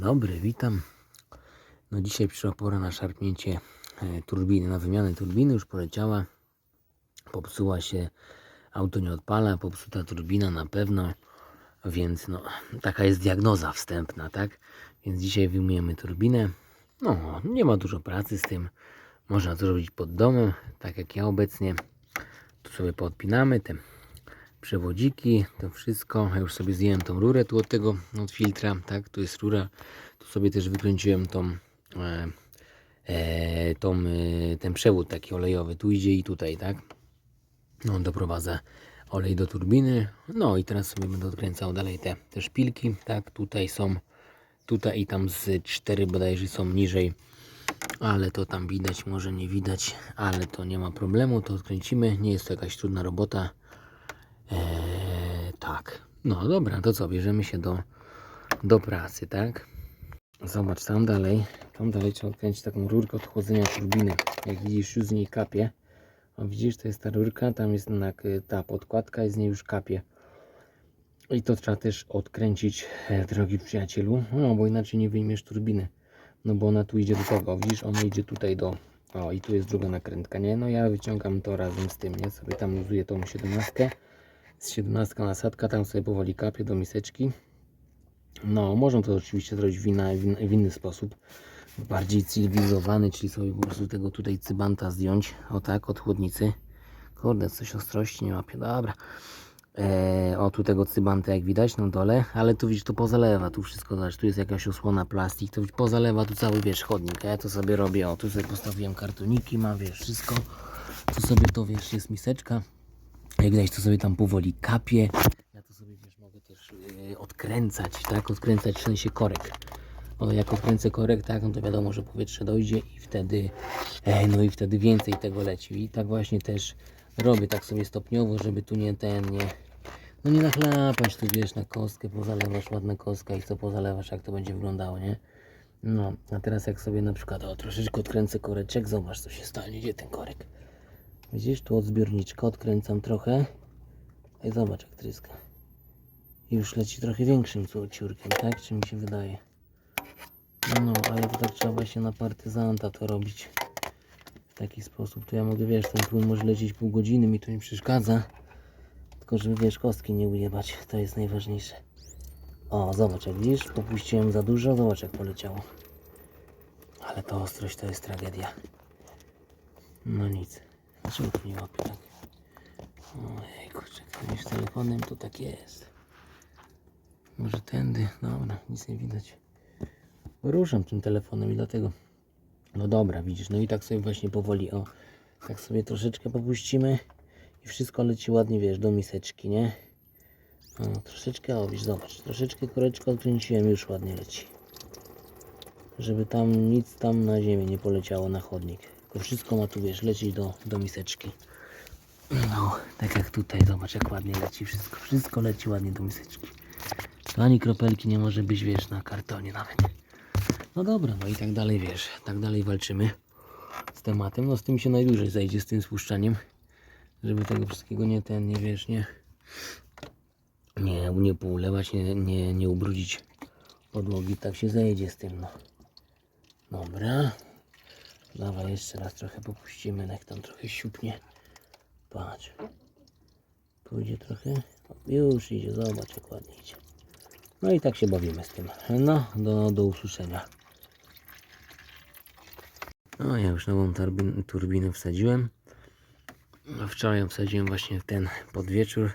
dobry, witam. No dzisiaj przyszła pora na szarpnięcie e, turbiny, na wymianę turbiny. Już poleciała. Popsuła się, auto nie odpala, popsuta turbina na pewno. Więc no, taka jest diagnoza wstępna, tak? Więc dzisiaj wyjmujemy turbinę. No, nie ma dużo pracy z tym. Można to zrobić pod domem, tak jak ja obecnie. Tu sobie podpinamy te przewodziki, to wszystko. Ja już sobie zdjąłem tą rurę tu od tego, od filtra, tak? Tu jest rura. Tu sobie też wykręciłem tą, e, e, tą e, ten przewód taki olejowy. Tu idzie i tutaj, tak? No, doprowadza olej do turbiny. No i teraz sobie będę odkręcał dalej te, te szpilki, tak? Tutaj są, tutaj i tam z cztery bodajże są niżej. Ale to tam widać, może nie widać, ale to nie ma problemu, to odkręcimy. Nie jest to jakaś trudna robota. No dobra, to co, bierzemy się do, do pracy, tak? Zobacz, tam dalej, tam dalej trzeba odkręcić taką rurkę od chłodzenia turbiny. Jak widzisz, już z niej kapie. O, widzisz, to jest ta rurka, tam jest y, ta podkładka i z niej już kapie. I to trzeba też odkręcić, e, drogi przyjacielu, no bo inaczej nie wyjmiesz turbiny. No bo ona tu idzie do tego, widzisz, ona idzie tutaj do... O, i tu jest druga nakrętka, nie? No ja wyciągam to razem z tym, nie? Sobie tam luzuję tą 17 z 17 nasadka, tam sobie powoli kapie do miseczki. No, można to oczywiście zrobić w, inna, w, in- w inny sposób, bardziej cywilizowany, czyli sobie po prostu tego tutaj cybanta zdjąć, o tak, od chłodnicy. Kurde, coś ostrości nie łapie, dobra. Eee, o, tu tego cybanta jak widać na dole, ale tu widzisz, to pozalewa, tu wszystko, zobacz, tu jest jakaś osłona plastik, to pozalewa tu cały, wiesz, chodnik, ja to sobie robię, o, tu sobie postawiłem kartoniki, ma, wiesz, wszystko, tu sobie to, wiesz, jest miseczka, jak widać, to sobie tam powoli kapie. Ja to sobie, wiesz, mogę też yy, odkręcać, tak? Odkręcać w sensie korek. Bo jak odkręcę korek, tak, no to wiadomo, że powietrze dojdzie i wtedy, e, no i wtedy więcej tego leci. I tak właśnie też robię, tak sobie stopniowo, żeby tu nie ten, nie, no nie nachlapać tu, wiesz, na kostkę, pozalewasz ładna kostka i co pozalewasz, jak to będzie wyglądało, nie? No, a teraz jak sobie na przykład, o, troszeczkę odkręcę koreczek, zobacz, co się stanie, gdzie ten korek. Widzisz, tu od zbiorniczka odkręcam trochę. I zobacz jak tryska. I już leci trochę większym ciurkiem, tak? Czy mi się wydaje? No, ale to tak trzeba właśnie na partyzanta to robić. W taki sposób. Tu ja mogę, wiesz, ten płyn może lecieć pół godziny, mi to nie przeszkadza. Tylko żeby, wiesz, kostki nie ujebać. To jest najważniejsze. O, zobacz, jak widzisz, popuściłem za dużo, zobacz jak poleciało. Ale to ostrość to jest tragedia. No nic. To nie łapie tak? Ojejku, czekaj, z telefonem to tak jest. Może tędy, dobra, nic nie widać. Ruszam tym telefonem i dlatego. No dobra, widzisz, no i tak sobie właśnie powoli, o, tak sobie troszeczkę popuścimy i wszystko leci ładnie, wiesz, do miseczki, nie? O, troszeczkę, o, widzisz, zobacz, troszeczkę koreczkę odkręciłem, już ładnie leci. Żeby tam nic tam na ziemię nie poleciało na chodnik. Tylko wszystko ma tu, wiesz, lecieć do, do miseczki. No, tak jak tutaj, zobacz jak ładnie leci wszystko. Wszystko leci ładnie do miseczki. Tu ani kropelki nie może być, wiesz, na kartonie nawet. No dobra, no i tak dalej, wiesz, tak dalej walczymy z tematem. No z tym się najdłużej zajdzie, z tym spuszczaniem. Żeby tego wszystkiego nie ten, nie wiesz, nie... Nie, nie poulewać, nie, nie, nie ubrudzić podłogi. Tak się zajdzie z tym, no. Dobra. Dawaj jeszcze raz trochę popuścimy, jak tam trochę siupnie. Patrz. Pójdzie trochę. Już idzie, zobacz jak ładnie idzie. No i tak się bawimy z tym. No, do, do usłyszenia. No, ja już nową turbin, turbinę wsadziłem. Wczoraj wsadziłem właśnie w ten podwieczór.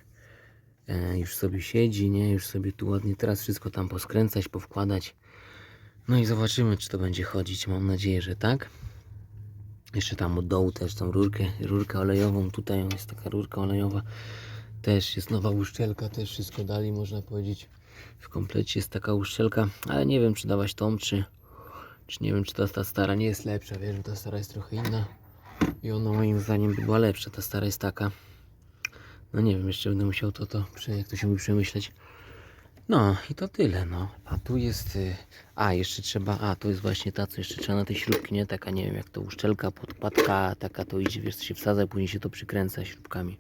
E, już sobie siedzi, nie? Już sobie tu ładnie teraz wszystko tam poskręcać, powkładać. No i zobaczymy, czy to będzie chodzić. Mam nadzieję, że tak. Jeszcze tam od dołu też tą rurkę, rurkę olejową. Tutaj jest taka rurka olejowa. Też jest nowa uszczelka, też wszystko dali, można powiedzieć. W komplecie jest taka uszczelka, ale nie wiem, czy dawać tą, czy, czy nie wiem, czy ta, ta stara nie jest lepsza. Wiesz, że ta stara jest trochę inna. I ona moim zdaniem by była lepsza. Ta stara jest taka. No nie wiem, jeszcze będę musiał to, to, jak to się mówi, przemyśleć. No i to tyle, no. A tu jest. y, A, jeszcze trzeba. A, to jest właśnie ta, co jeszcze trzeba na tej śrubki, nie? Taka, nie wiem, jak to uszczelka, podkładka, taka to idzie, wiesz, to się wsadza, później się to przykręca śrubkami.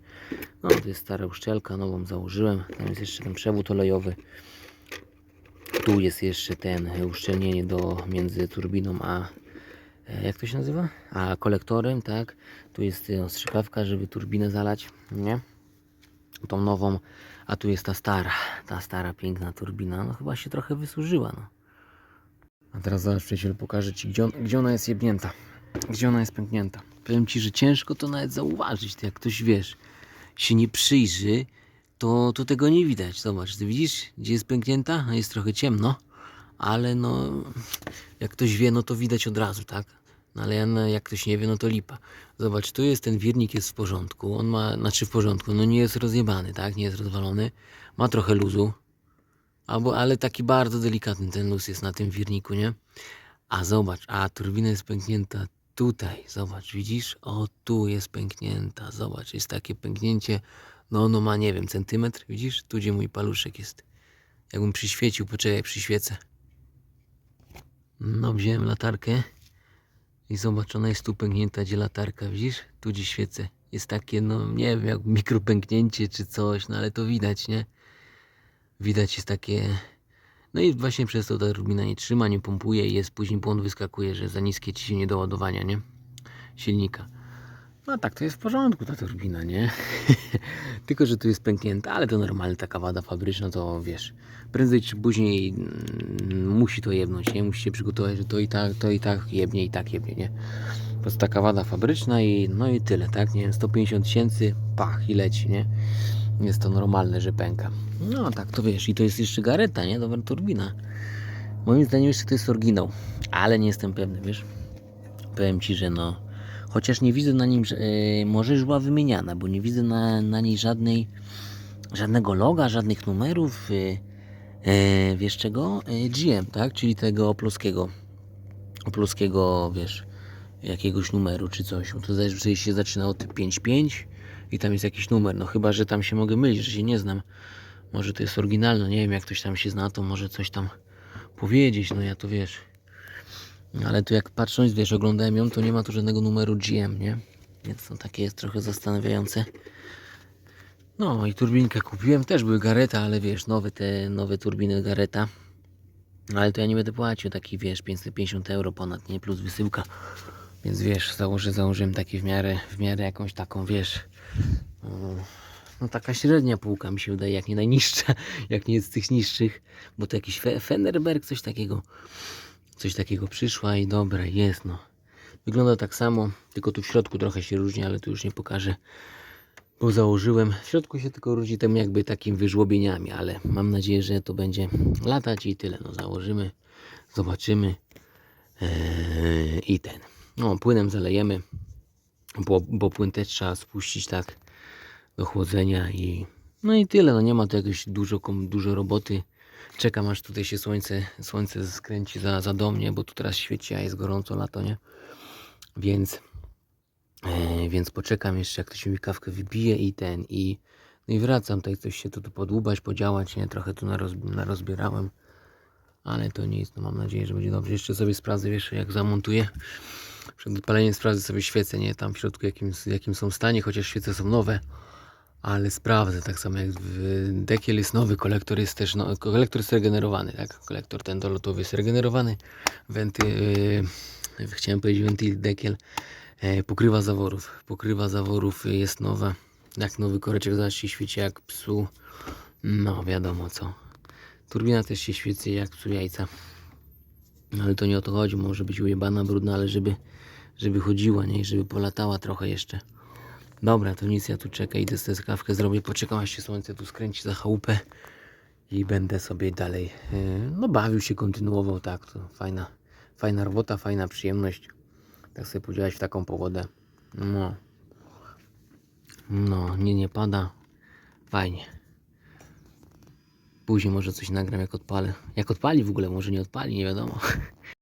No, to jest stara uszczelka, nową założyłem. Tam jest jeszcze ten przewód olejowy. Tu jest jeszcze ten e, uszczelnienie do, między turbiną a e, jak to się nazywa? A kolektorem, tak? Tu jest e, strzykawka, żeby turbinę zalać, nie? Tą nową, a tu jest ta stara, ta stara piękna turbina. No chyba się trochę wysłużyła, no. A teraz zaraz przyjaciel pokażę Ci, gdzie, on, gdzie ona jest jebnięta. Gdzie ona jest pęknięta. Powiem Ci, że ciężko to nawet zauważyć. To jak ktoś, wiesz, się nie przyjrzy, to, to tego nie widać. Zobacz, Ty widzisz, gdzie jest pęknięta? No jest trochę ciemno, ale no, jak ktoś wie, no to widać od razu, tak? No ale ja, jak ktoś nie wie, no to lipa. Zobacz, tu jest ten wirnik, jest w porządku. On ma, znaczy w porządku, no nie jest rozjebany, tak? Nie jest rozwalony. Ma trochę luzu, Albo, ale taki bardzo delikatny ten luz jest na tym wirniku, nie? A zobacz, a turbina jest pęknięta tutaj, zobacz, widzisz? O, tu jest pęknięta, zobacz, jest takie pęknięcie, no ono ma, nie wiem, centymetr, widzisz? Tu, gdzie mój paluszek jest. Jakbym przyświecił, poczekaj, przyświecę. No, wziąłem latarkę i zobacz, ona jest tu pęknięta, gdzie latarka, widzisz? Tu, gdzie świecę. Jest takie, no, nie wiem, jak mikropęknięcie czy coś, no ale to widać, nie? widać jest takie. No i właśnie przez to ta turbina nie trzyma, nie pompuje i jest później błąd wyskakuje, że za niskie ciśnienie do ładowania, nie? Silnika. No tak to jest w porządku ta turbina, nie? Tylko, że tu jest pęknięta, ale to normalnie taka wada fabryczna, to wiesz, prędzej czy później mm, musi to jebnąć, nie? Musi się przygotować, że to i tak, to i tak jebnie, i tak jebnie, nie? Po prostu taka wada fabryczna i no i tyle, tak? Nie wiem, 150 tysięcy, pach i leci, nie? Jest to normalne, że pęka. No tak, to wiesz, i to jest jeszcze gareta, nie? Dobra turbina. Moim zdaniem jeszcze to jest oryginał, ale nie jestem pewny, wiesz? Powiem Ci, że no, chociaż nie widzę na nim, e, może już była wymieniana, bo nie widzę na, na niej żadnej, żadnego loga, żadnych numerów, e, e, wiesz czego? E, GM, tak? Czyli tego opluskiego, opluskiego, wiesz, jakiegoś numeru czy coś. Bo to zazwyczaj się zaczyna od 5.5 i tam jest jakiś numer. No chyba, że tam się mogę mylić, że się nie znam. Może to jest oryginalne, nie wiem, jak ktoś tam się zna, to może coś tam powiedzieć, no ja to wiesz. Ale tu jak patrząc, wiesz, oglądałem ją, to nie ma tu żadnego numeru GM, nie? Więc to takie jest trochę zastanawiające. No i turbinkę kupiłem, też były Gareta, ale wiesz, nowe te, nowe turbiny Gareta. Ale to ja nie będę płacił takich, wiesz, 550 euro ponad, nie? Plus wysyłka. Więc wiesz, założę, założyłem taki w miarę, w miarę jakąś taką, wiesz, no, no taka średnia półka mi się wydaje, jak nie najniższa, jak nie z tych niższych, bo to jakiś Fe- Fenderberg, coś takiego, coś takiego przyszła i dobra, jest no. Wygląda tak samo, tylko tu w środku trochę się różni, ale tu już nie pokażę, bo założyłem. W środku się tylko różni tym jakby takim wyżłobieniami, ale mam nadzieję, że to będzie latać i tyle. No założymy, zobaczymy eee, i ten. No, płynem zalejemy, bo, bo płyn też trzeba spuścić tak do chłodzenia i no i tyle. No nie ma tu jakoś dużo, dużo roboty. Czekam aż tutaj się słońce, słońce skręci za, za do mnie, bo tu teraz świeci, a jest gorąco lato, nie? Więc, e, więc poczekam jeszcze, jak to się mi kawkę wybije i ten, i, no i wracam tutaj coś się tu, tu podłubać, podziałać, nie? Trochę tu naroz, narozbierałem, ale to nic, no mam nadzieję, że będzie dobrze. Jeszcze sobie sprawdzę, wiesz, jak zamontuję. Przed odpaleniem sprawdzę sobie świecę, nie? Tam w środku jakim, jakim są stanie, chociaż świece są nowe. Ale sprawdzę, tak samo jak w dekiel jest nowy, kolektor jest też, no, kolektor jest regenerowany, tak? Kolektor ten dolotowy jest regenerowany. Wenty, yy, chciałem powiedzieć wentyl, dekiel, yy, pokrywa zaworów. Pokrywa zaworów jest nowa. Jak nowy koreczek zaś się świeci jak psu. No wiadomo co. Turbina też się świeci jak psu jajca. No ale to nie o to chodzi, może być ujebana, brudna, ale żeby, żeby chodziła, nie? Żeby polatała trochę jeszcze. Dobra, to nic, ja tu czekaj, idę sobie kawkę zrobię, poczekam aż się słońce tu skręci za chałupę i będę sobie dalej, yy, no bawił się, kontynuował, tak, to fajna, fajna robota, fajna przyjemność, tak sobie podziałać w taką pogodę, no, no, nie, nie pada, fajnie. Później może coś nagram jak odpalę. Jak odpali w ogóle, może nie odpali, nie wiadomo.